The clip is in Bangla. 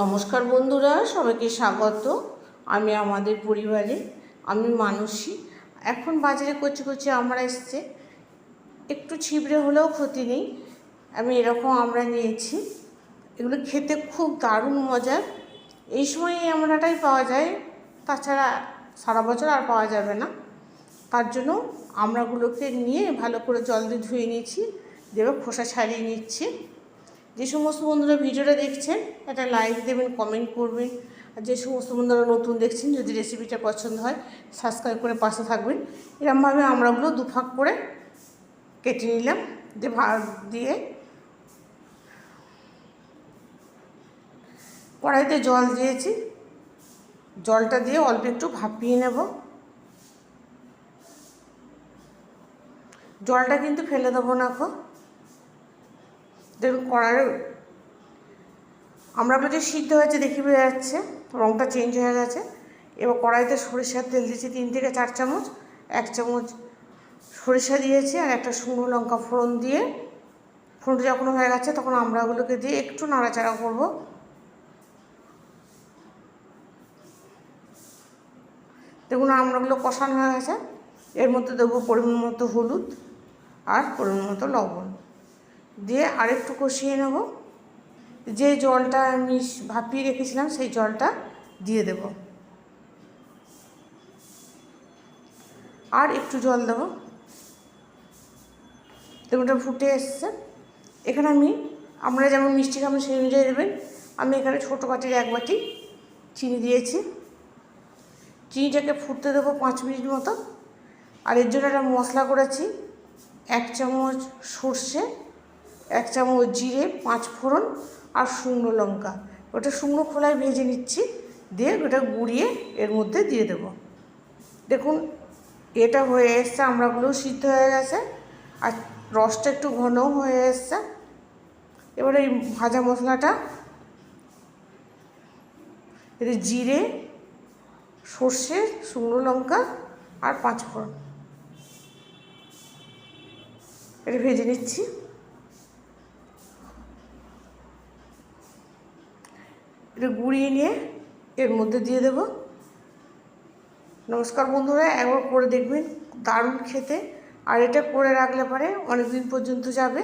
নমস্কার বন্ধুরা, সবাইকে স্বাগত। আমি আমাদের পরিবারে, আমি মানুষই এখন বাজারে কচি কচি আমরা এসছে। একটু ছিবড়ে হলেও ক্ষতি নেই। আমি এরকম আমরা নিয়েছি। এগুলো খেতে খুব দারুণ মজার এই সময় এই আমড়াটাই পাওয়া যায়। তাছাড়া সারা বছর আর পাওয়া যাবে না। তার জন্য আমরাগুলোকে নিয়ে ভালো করে জল দিয়ে ধুয়ে নিয়েছি। দেবে খোসা ছাড়িয়ে নিচ্ছি। যে সমস্ত বন্ধুরা ভিডিওটা দেখছেন, একটা লাইক দেবেন কমেন্ট করবেন। আর যে সমস্ত বন্ধুরা নতুন দেখছেন, যদি রেসিপিটা পছন্দ হয় সাবস্ক্রাইব করে পাশে থাকবেন। এরমভাবে আমরাগুলো দুফাক করে কেটে নিলাম, দিয়ে ভাত দিয়ে কড়াইতে জল দিয়েছি। জলটা দিয়ে অল্প একটু ভাপিয়ে নেব। জলটা কিন্তু ফেলে দেবো না খো দেখুন কড়াই আমরা যে সিদ্ধ হয়েছে দেখি বোঝা যাচ্ছে রঙটা চেঞ্জ হয়ে গেছে। এবার কড়াইতে সরিষার তেল দিয়েছি, তিন থেকে চার চামচ, এক চামচ সরিষা দিয়েছি আর একটা শুকনো লঙ্কা ফোড়ন দিয়ে। ফোড়নটা যখন হয়ে গেছে, তখন আমড়াগুলোকে দিয়ে একটু নাড়াচাড়া করব। দেখুন, আমরাগুলো কষানো হয়ে গেছে। এর মধ্যে দেবো পরিমাণ মতো হলুদ আর পরিমাণ মতো লবণ। দিয়ে আরেকটু কষিয়ে নেব। যে জলটা আমি ভাপিয়ে রেখেছিলাম, সেই জলটা দিয়ে দেব। আর একটু জল দেবো। দেখুন ফুটে এসছে। এখানে আমি, আমরা যেমন মিষ্টি খাবেন সেই অনুযায়ী দেবেন। আমি এখানে ছোটো বাটির এক বাটি চিনি দিয়েছি। চিনিটাকে ফুটতে দেবো পাঁচ মিনিট মতো। আর এর জন্য একটা মশলা করেছি, এক চামচ সর্ষে এক চামচ জিরে, পাঁচ ফোড়ন আর শুকনো লঙ্কা। ওটা শুকনো খোলায় ভেজে নিচ্ছি, দিয়ে ওটা গুঁড়িয়ে এর মধ্যে দিয়ে দেব। দেখুন, এটা হয়ে এসছে আমড়াগুলোও সিদ্ধ হয়ে গেছে, আর রসটা একটু ঘনও হয়ে এসছে। এবার এই ভাজা মশলাটা, এতে জিরে, সর্ষে, শুকনো লঙ্কা আর পাঁচ ফোড়ন। এটা ভেজে নিচ্ছি। এটা গুঁড়িয়ে নিয়ে এর মধ্যে দিয়ে দেব। নমস্কার বন্ধুরা, একবার করে দেখবেন, দারুণ খেতে। আর এটা করে রাখলে পরে অনেক দিন পর্যন্ত যাবে।